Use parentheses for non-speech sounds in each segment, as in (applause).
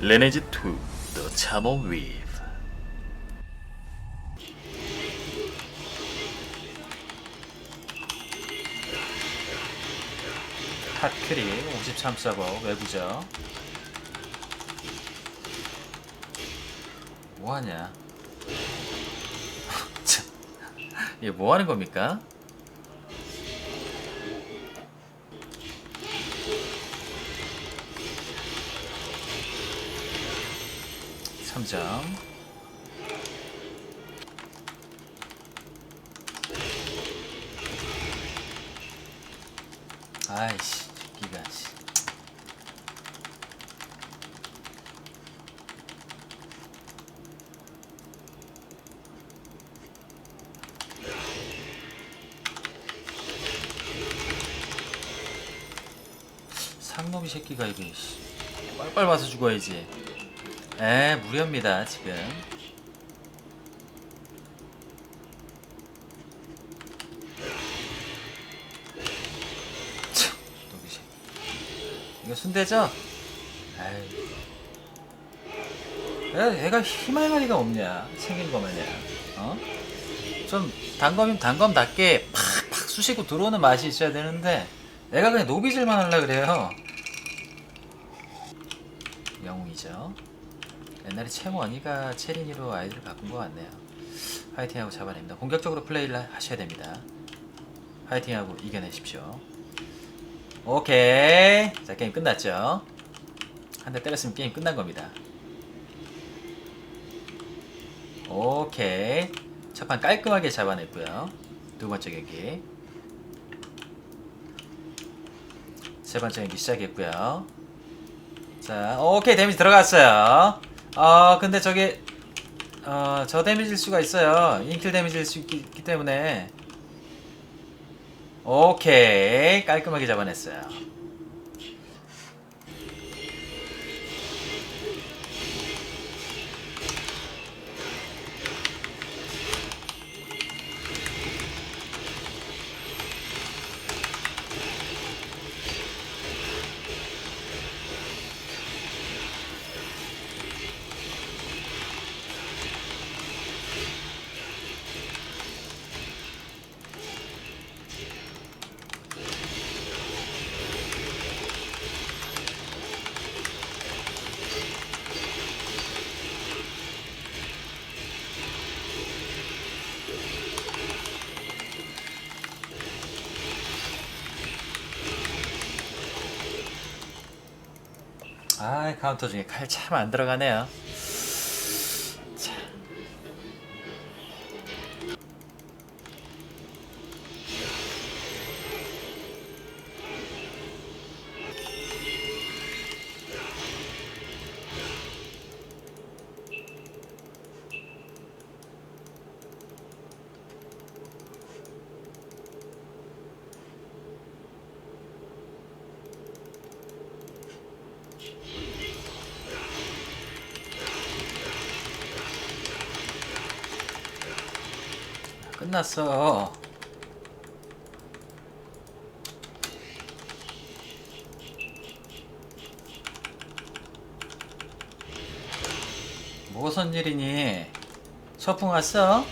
레네즈 2 The Charm Weave 핫크리 53서버 외부죠 뭐하냐? (laughs) 참, 이게 뭐하는 겁니까? 삼점. 아이씨 기가 씨. 상놈이 새끼가 이게 씨. 빨빨 와서 죽어야지 에 지금. 참, 놈이 새끼 이거 순대죠? 야, 애가 희망가리가 없냐? 생긴 거면야 어? 좀 단검이면 단검답게 팍팍 쑤시고 들어오는 맛이 있어야 되는데 애가 그냥 노비질만 하려 그래요. 영웅이죠 옛날에 채원이가 체린이로 아이들을 바꾼 것 같네요. 파이팅하고 잡아냅니다. 공격적으로 플레이를 하셔야 됩니다. 파이팅하고 이겨내십시오. 오케이. 자 게임 끝났죠? 한 대 때렸으면 게임 끝난 겁니다. 오케이. 첫 판 깔끔하게 잡아냈고요. 두 번째 경기. 세 번째 경기 시작했고요. 자 오케이. 데미지 들어갔어요 어 근데 저게 어 저 데미지일 수가 있어요. 인킬 데미지일 수 있기, 있기 때문에. 오케이. 깔끔하게 잡아냈어요 아 카운터 중에 칼 참 안 들어가네요 끝났어 무슨 일이니 소풍 왔어?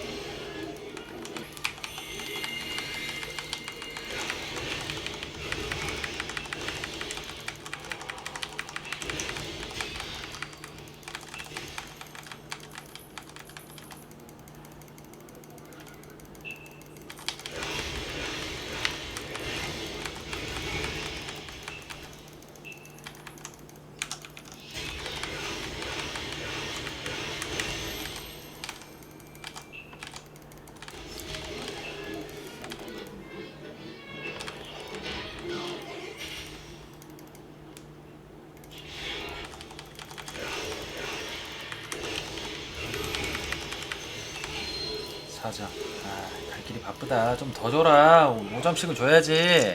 사자. 아, 갈 길이 바쁘다. 좀 더 줘라. 5점씩은 줘야지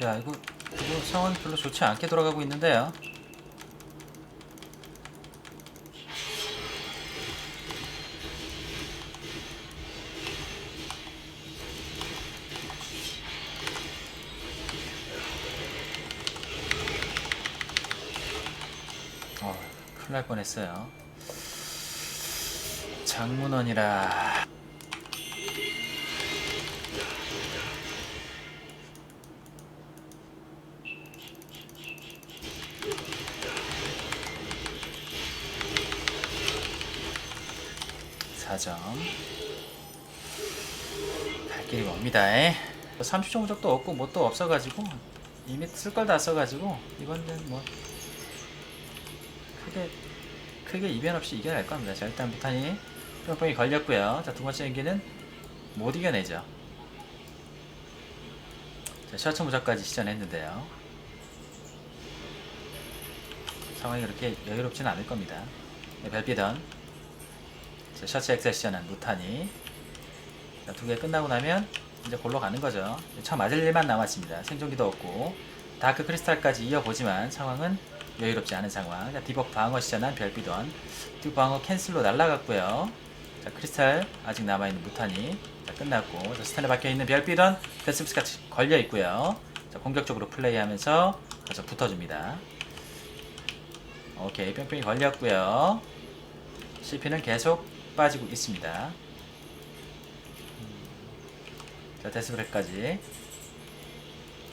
야 이거 이거 상황이 별로 좋지 않게 돌아가고 있는데요. 어, 큰일 날 뻔했어요. 장문원이라. 사점갈 길이 멉니다. 30초 무적도 없고 뭐 또 없어가지고 이미 쓸 걸 다 써가지고 이번엔 뭐 크게 크게 이변 없이 이겨낼 겁니다. 자 일단 무탄이 뿅뿅이 걸렸고요. 자 두 번째 연기는 못 이겨내죠. 자 셔츠 무적까지 시전했는데요. 상황이 그렇게 여유롭지는 않을 겁니다. 네, 별비던 자, 셔츠 시전한 무탄이 자, 두개 끝나고 나면 이제 골로 가는 거죠. 차 맞을 일만 남았습니다. 생존기도 없고 다크 크리스탈까지 이어보지만 상황은 여유롭지 않은 상황. 자, 디버프 방어 시전한 별비던 디버프 방어 캔슬로 날라갔고요. 자, 크리스탈 아직 남아있는 무탄이 자, 끝났고 자, 스탠에 박혀있는 별비던 데스브스까지 걸려있고요. 자, 공격적으로 플레이하면서 가서 붙어줍니다. 오케이 뿅뿅이 걸렸고요. CP는 계속 빠지고 있습니다. 자, 데스브렉까지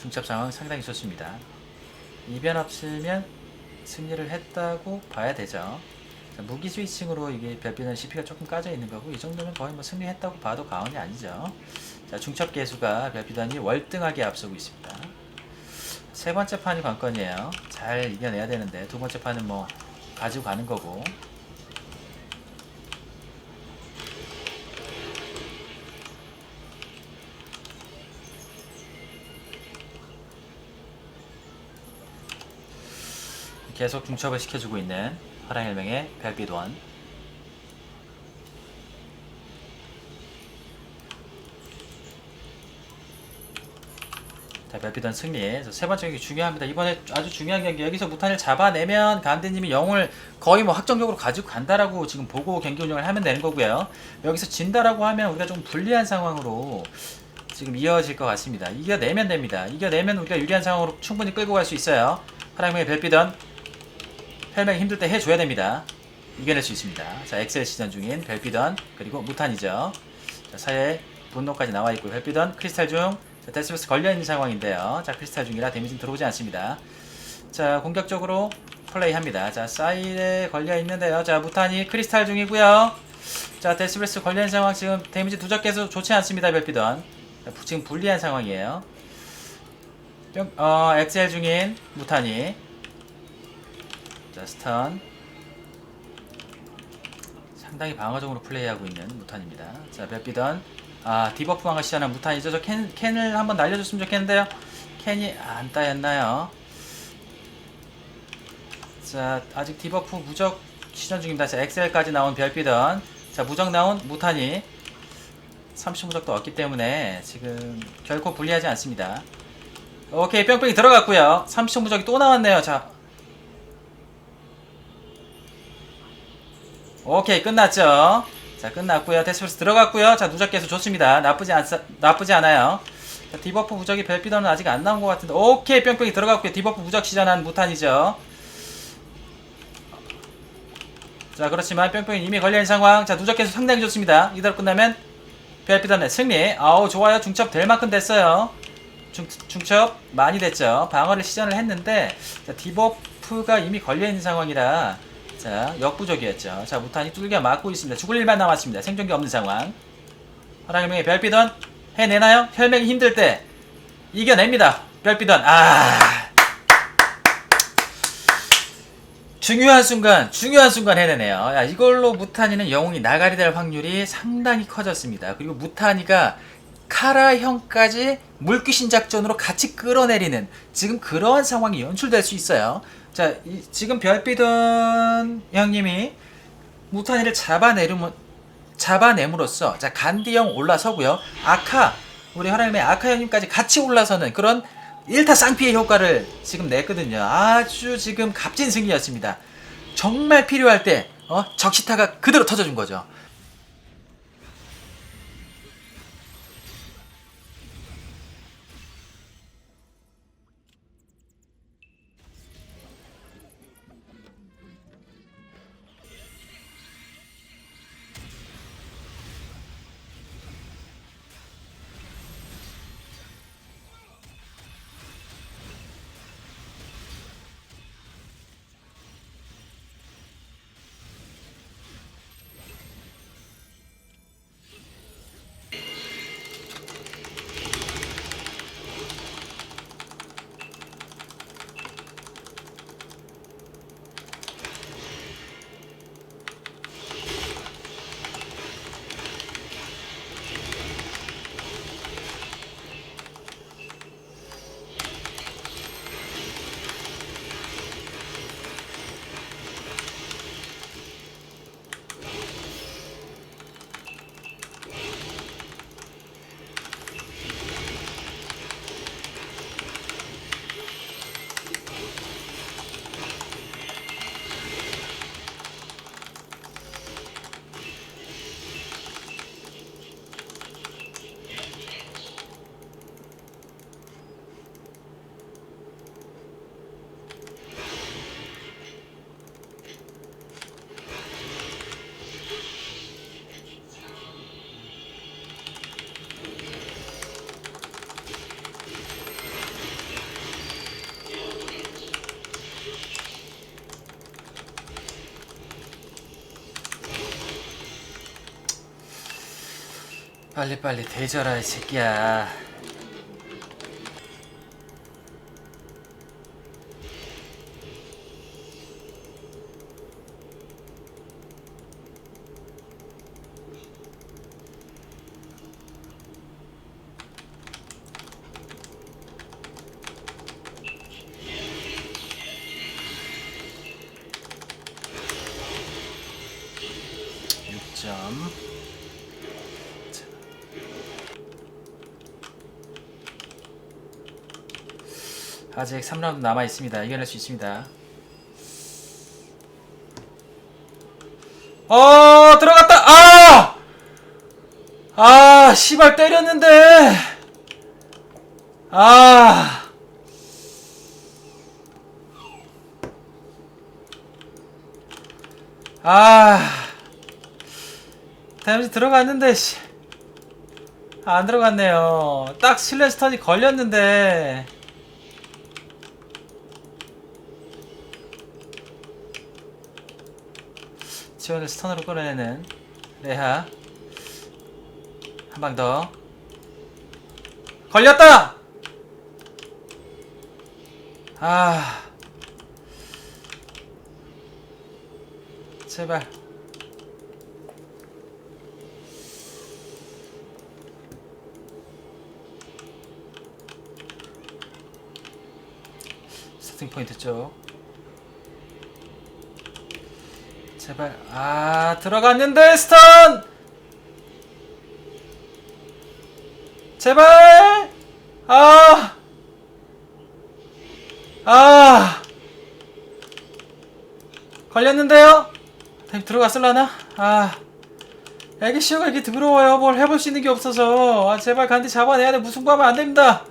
중첩 상황 상당히 좋습니다. 이변 없으면 승리를 했다고 봐야 되죠. 자, 무기 스위칭으로 이게 별비는 CP가 조금 까져 있는 거고 이 정도면 거의 뭐 승리했다고 봐도 과언이 아니죠. 자, 중첩 개수가 별비단이 월등하게 앞서고 있습니다. 세 번째 판이 관건이에요. 잘 이겨내야 되는데 두 번째 판은 뭐 가지고 가는 거고 계속 중첩을 시켜주고 있는 화랑일명의 별빛원 자, 별빛원 승리. 세 번째 경기 중요합니다. 이번에 아주 중요한 경기. 여기서 무탄을 잡아내면 감대님이 영을 거의 뭐 확정적으로 가지고 간다라고 지금 보고 경기 운영을 하면 되는 거고요. 여기서 진다라고 하면 우리가 좀 불리한 상황으로 지금 이어질 것 같습니다. 이겨내면 됩니다. 이겨내면 우리가 유리한 상황으로 충분히 끌고 갈 수 있어요. 화랑일명의 별빛원 헬멧 힘들 때 해줘야 됩니다. 이겨낼 수 있습니다. 자, 엑셀 시전 중인 별비던 그리고 무탄이죠. 자, 사이에 분노까지 나와 있고 별비던 크리스탈 중 자, 데스버스 걸려 있는 상황인데요. 자, 크리스탈 중이라 데미지는 들어오지 않습니다. 자, 공격적으로 플레이합니다. 자, 사이에 걸려 있는데요. 자, 무탄이 크리스탈 중이고요. 자, 데스브레스 걸려 있는 상황 지금 데미지 누적해서 좋지 않습니다. 별비던 자, 지금 불리한 상황이에요. 뿅, 어, 엑셀 중인 무탄이 자 스턴. 상당히 방어적으로 플레이하고 있는 무탄입니다. 자 별비던. 아 디버프 시전한 무탄이죠. 저 캔, 캔을 한번 날려줬으면 좋겠는데요. 캔이 안 따였나요? 자 아직 디버프 무적 시전 중입니다. 자 엑셀까지 나온 별비던. 자 무적 나온 무탄이 30 무적도 없기 때문에 지금 결코 불리하지 않습니다. 오케이 뿅뿅이 들어갔고요. 30 무적이 또 나왔네요. 자 오케이 끝났죠? 자 끝났고요. 데스프레스 들어갔고요. 자 누적 개수 좋습니다. 나쁘지 않 나쁘지 않아요. 자, 디버프 무적이 별비더는 아직 안 나온 것 같은데. 오케이 뿅뿅이 들어갔고요. 디버프 무적 시전한 무탄이죠. 자 그렇지만 뿅뿅이 이미 걸려있는 상황. 자 누적 개수 상당히 좋습니다. 이대로 끝나면 별비더의 승리. 아우 좋아요. 중첩 될 만큼 됐어요. 중, 중첩 많이 됐죠. 방어를 시전을 했는데 자, 디버프가 이미 걸려있는 상황이라 자, 역부족이었죠. 자, 무탄이 뚫겨 맞고 있습니다. 죽을 일만 남았습니다. 생존기 없는 상황. 허랑일명의 별비던 해내나요? 혈맹이 힘들 때 이겨냅니다. 별비던 아 중요한 순간, 중요한 순간 해내네요. 야, 이걸로 무탄이는 영웅이 나가리 될 확률이 상당히 커졌습니다. 그리고 무탄이가 카라 형까지 물귀신 작전으로 같이 끌어내리는 지금 그러한 상황이 연출될 수 있어요. 자, 이- 지금 별비던 형님이 무탄이를 잡아내르면 잡아냄으로써 자 간디 형 올라서고요. 아카 우리 하나님의 아카 형님까지 같이 올라서는 그런 일타 쌍피의 효과를 지금 냈거든요. 아주 지금 값진 승리였습니다. 정말 필요할 때 어, 적시타가 그대로 터져준 거죠. 빨리빨리 대져라 이 새끼야. 육점 아직 3라운드 남아 있습니다. 이겨낼 수 있습니다. 어 들어갔다. 아! 아, 씨발 때렸는데. 아. 아. 데미지 들어갔는데 씨. 안 들어갔네요. 딱 실레스턴이 걸렸는데. 지원을 스턴으로 끌어내는 레하. 한 방 더. 걸렸다! 아. 제발. 스타팅 포인트 쪽 제발 아 들어갔는데 스턴 제발 아 아. 걸렸는데요? 데 들어갔을라나? 아. 애기씨가 이렇게 더러워요. 뭘 해볼 수 있는 게 없어서. 아, 제발 간디 잡아내야 돼. 무슨 하면 안 됩니다.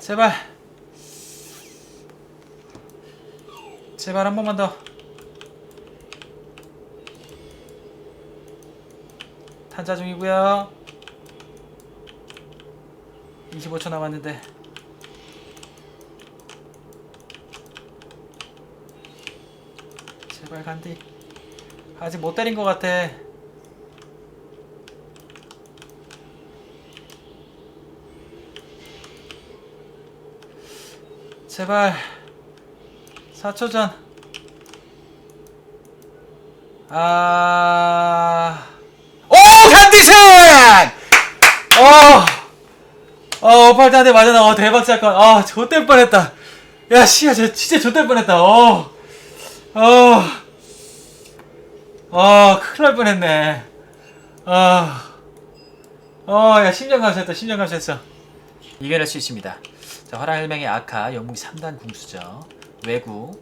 제발. 제발 한 번만 더. 탄자 중이고요. 25초 남았는데. 제발 간디. 아직 못 때린 것 같아. 제발 4초 전. 아. 오 간디생! 오팔트 한대 맞아 나어 대박 사건 아 좆될 뻔했다. 야 씨야 저 진짜 좆될 뻔했다. 어어어 어, 큰일 날 뻔했네. 어어야 심장 감소했다 심장 감소했어. 이겨낼 수 있습니다. 자 화랑 헬맹의 아카 영웅이 3단 궁수죠. 외구.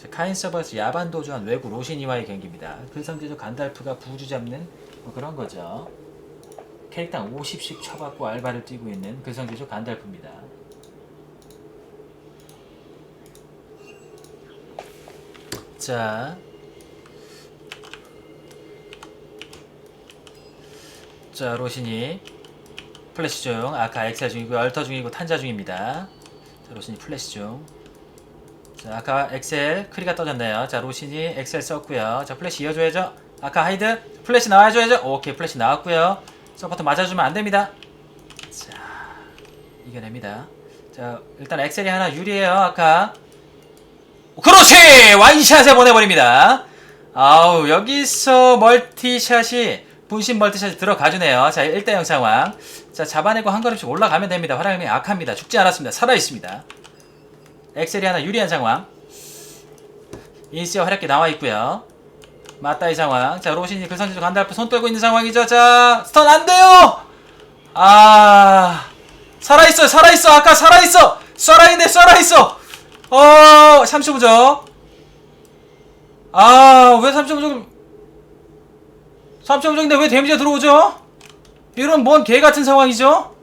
자, 카인 서버에서 야반 도주한 외구 로시니와의 경기입니다. 그 상대적 간달프가 부주 잡는 뭐 그런 거죠 캐릭당 50씩 쳐받고 알바를 뛰고 있는 그 상대적 간달프입니다 자 자, 로신이 플래시 중, 아까 엑셀 중이고 얼터 중이고 탄자 중입니다. 자, 로신이 플래시 중. 자, 아까 엑셀 크리가 떠졌네요. 자, 로신이 엑셀 썼고요. 자, 플래시 이어줘야죠. 아까 하이드 플래시 나와줘야죠. 오케이, 플래시 나왔고요. 서포트 맞아주면 안 됩니다. 자, 이겨냅니다. 자, 일단 엑셀이 하나 유리해요. 아까. 그렇지! 와인샷에 보내버립니다. 아우, 여기서 멀티샷이, 분신 멀티샷이 들어가주네요. 자, 1대0 상황. 자, 잡아내고 한 걸음씩 올라가면 됩니다. 화랑이 악합니다. 죽지 않았습니다. 살아있습니다. 엑셀이 하나 유리한 상황. 인시와 활약기 나와 있고요. 맞다 이 상황. 자, 로신이 글선지도 간달프 손 떨고 있는 상황이죠. 자, 스턴 안 돼요! 아, 살아있어요, 살아있어. 아까 살아있어! 살아있네, 살아있어! 어, 35점. 아, 왜 35점? 35점인데 왜 데미지가 들어오죠? 이런 뭔 개 같은 상황이죠?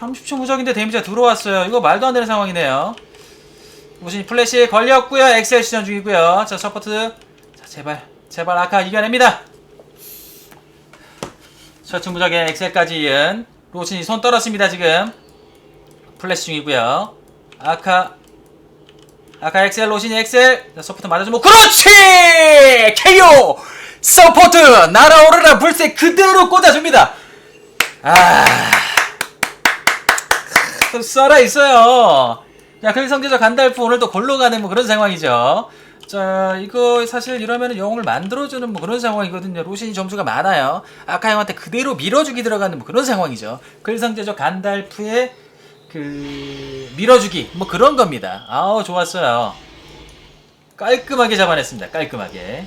(30초) 무적인데 데미지가 들어왔어요. 이거 말도 안 되는 상황이네요. 무슨 플래시에 걸렸고요. 엑셀 시전 중이고요. 자 서포트. 자 제발 제발 아까 이겨냅니다. 셔츠 무적에 엑셀까지 이은 로신이 손 떨었습니다 지금. 플래시 중이고요. 아카 아카 엑셀 로신이 엑셀. 자, 서포트 맞아주면 그렇지! KO 서포트 날아오르라 불새 그대로 꽂아줍니다. 아 썰어 있어요. 야 글성제저 간달프 오늘 또 골로 가는 뭐 그런 상황이죠. 자 이거 사실 이러면 영웅을 만들어주는 뭐 그런 상황이거든요. 로신이 점수가 많아요. 아카 형한테 그대로 밀어주기 들어가는 뭐 그런 상황이죠. 글성제저 간달프의 그 밀어주기 뭐 그런 겁니다. 아우 좋았어요. 깔끔하게 잡아냈습니다. 깔끔하게